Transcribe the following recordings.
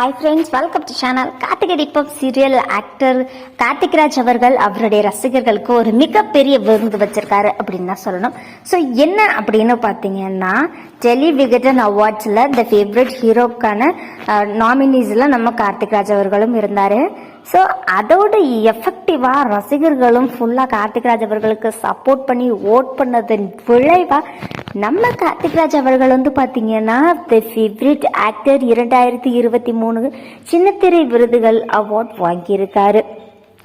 Hi friends welcome to channel Karthigai Deepam serial actor Karthik Raj அவர்கள் அவருடைய ரசிகர்களுக்கு ஒரு மிகப்பெரிய விருந்து வச்சிருக்காரு அப்படின்னு தான் சொல்லணும். ஸோ என்ன அப்படின்னு பார்த்தீங்கன்னா டெலிவிகடன் அவார்ட்ஸில் த ஃபேவரட் ஹீரோக்கான நாமினிஸில் நம்ம கார்த்திக் ராஜ் அவர்களும் இருந்தார். ஸோ அதோட எஃபெக்டிவாக ரசிகர்களும் ஃபுல்லாக கார்த்திக் ராஜ் அவர்களுக்கு சப்போர்ட் பண்ணி ஓட் பண்ணதன் விளைவாக நம்ம கார்த்திக் ராஜ் அவர்கள் வந்து பார்த்தீங்கன்னா தி ஃபேவரட் ஆக்டர் இரண்டாயிரத்தி இருபத்தி மூணு சின்னத்திரை விருதுகள் அவார்ட் வாங்கியிருக்காரு.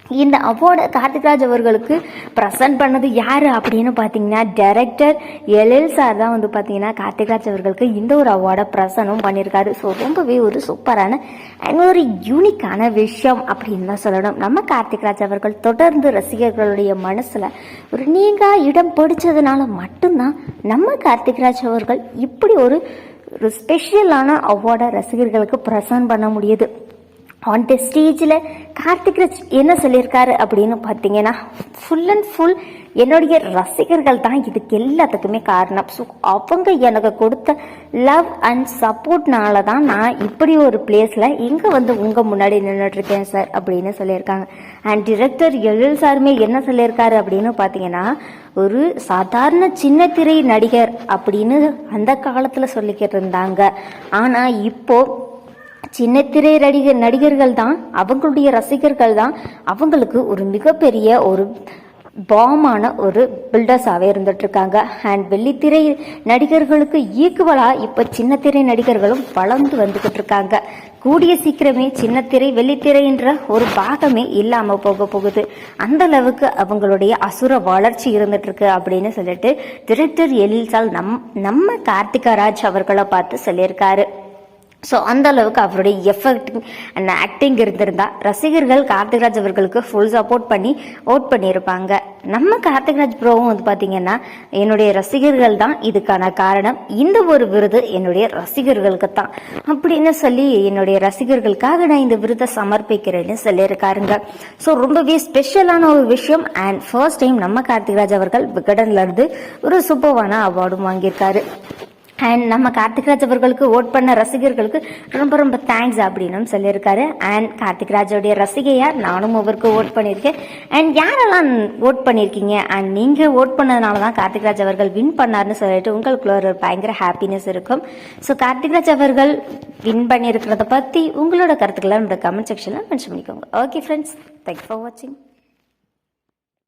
இந்த அவார்டை கார்த்திக்ராஜ் அவர்களுக்கு ப்ரெசன்ட் பண்ணது யார் அப்படின்னு பார்த்தீங்கன்னா டைரக்டர் எல்எல் சார் தான் வந்து பார்த்தீங்கன்னா கார்த்திக்ராஜ் அவர்களுக்கு இந்த ஒரு அவார்டை ப்ரெசனும் பண்ணியிருக்காரு ஸோ ரொம்பவே ஒரு சூப்பரான அண்ட் ஒரு யூனிக்கான விஷயம் அப்படின்னு தான் சொல்லணும். நம்ம கார்த்திக்ராஜ் அவர்கள் தொடர்ந்து ரசிகர்களுடைய மனசில் ஒரு நீங்கா இடம் பிடிச்சதுனால மட்டும்தான் நம்ம கார்த்திக்ராஜ் அவர்கள் இப்படி ஒரு ஒரு ஸ்பெஷலான அவார்டை ரசிகர்களுக்கு ப்ரெசன்ட் பண்ண முடியுது. ஆன் த ஸ்டேஜில் கார்த்திக் ராஜ் என்ன சொல்லியிருக்காரு அப்படின்னு பார்த்தீங்கன்னா ஃபுல் அண்ட் ஃபுல் என்னுடைய ரசிகர்கள் தான் இதுக்கு எல்லாத்துக்குமே காரணம். ஸோ அவங்க எனக்கு கொடுத்த லவ் அண்ட் சப்போர்ட்னால தான் நான் இப்படி ஒரு பிளேஸில் இங்கே வந்து உங்கள் முன்னாடி நின்றுட்டுருக்கேன் சார் அப்படின்னு சொல்லியிருக்காங்க. அண்ட் டிரெக்டர் எழில் சாருமே என்ன சொல்லியிருக்காரு அப்படின்னு பார்த்தீங்கன்னா ஒரு சாதாரண சின்ன திரை நடிகர் அப்படின்னு அந்த காலத்தில் சொல்லிக்கிட்டு இருந்தாங்க. ஆனால் சின்ன சின்னத்திரை நடிகர் நடிகர்கள் தான் அவங்களுடைய ரசிகர்கள் தான் அவங்களுக்கு ஒரு மிகப்பெரிய ஒரு பாமான ஒரு பில்டர்ஸாகவே இருந்துட்டுருக்காங்க. அண்ட் வெள்ளித்திரை நடிகர்களுக்கு ஈக்குவலாக இப்போ சின்னத்திரை நடிகர்களும் வளர்ந்து வந்துக்கிட்டு இருக்காங்க கூடிய சீக்கிரமே சின்னத்திரை வெள்ளித்திரைன்ற ஒரு பாகமே இல்லாமல் போக போகுது. அந்த அளவுக்கு அவங்களுடைய அசுர வளர்ச்சி இருந்துட்டுருக்கு அப்படின்னு சொல்லிட்டு டிரெக்டர் எழில்சால் நம் நம்ம கார்த்திகா ராஜ் அவர்களை பார்த்து சொல்லியிருக்காரு. ஸோ அந்த அளவுக்கு அவருடைய எஃபெக்ட் அண்ட் ஆக்டிங் இருந்திருந்தா ரசிகர்கள் கார்த்திக்ராஜ் அவர்களுக்கு ஃபுல் சப்போர்ட் பண்ணி ஓட் பண்ணியிருப்பாங்க. நம்ம கார்த்திக்ராஜ் ப்ரோவும் வந்து பார்த்தீங்கன்னா என்னுடைய ரசிகர்கள் தான் இதுக்கான காரணம். இந்த ஒரு விருது என்னுடைய ரசிகர்களுக்கு தான். அப்படின்னு சொல்லி என்னுடைய ரசிகர்களுக்காக நான் இந்த விருதை சமர்ப்பிக்கிறேன்னு சொல்லியிருக்காருங்க. ஸோ ரொம்பவே ஸ்பெஷலான ஒரு விஷயம். அண்ட் ஃபர்ஸ்ட் டைம் நம்ம கார்த்திக்ராஜ் அவர்கள் விகடன்லேருந்து ஒரு சூப்பர்வான அவார்டும் வாங்கியிருக்காரு. அண்ட் நம்ம கார்த்திக்ராஜ் அவர்களுக்கு ஓட் பண்ண ரசிகர்களுக்கு ரொம்ப ரொம்ப தேங்க்ஸ் அப்படின்னு சொல்லியிருக்காரு. அண்ட் கார்த்திக்ராஜோடைய ரசிகையா நானும் அவருக்கு ஓட் பண்ணியிருக்கேன். அண்ட் யாரெல்லாம் ஓட் பண்ணியிருக்கீங்க? அண்ட் நீங்கள் ஓட் பண்ணதுனால தான் கார்த்திக்ராஜ் அவர்கள் வின் பண்ணார்னு சொல்லிட்டு உங்களுக்குள்ள ஒரு பயங்கர ஹாப்பினஸ் இருக்கும். ஸோ கார்த்திக்ராஜ் அவர்கள் வின் பண்ணியிருக்கிறத பற்றி உங்களோட கருத்துக்களை நம்மளோட கமெண்ட் செக்ஷனில் மென்ஷன் பண்ணிக்கோங்க. ஓகே ஃப்ரெண்ட்ஸ் தேங்க்ஸ் ஃபார் வாட்சிங்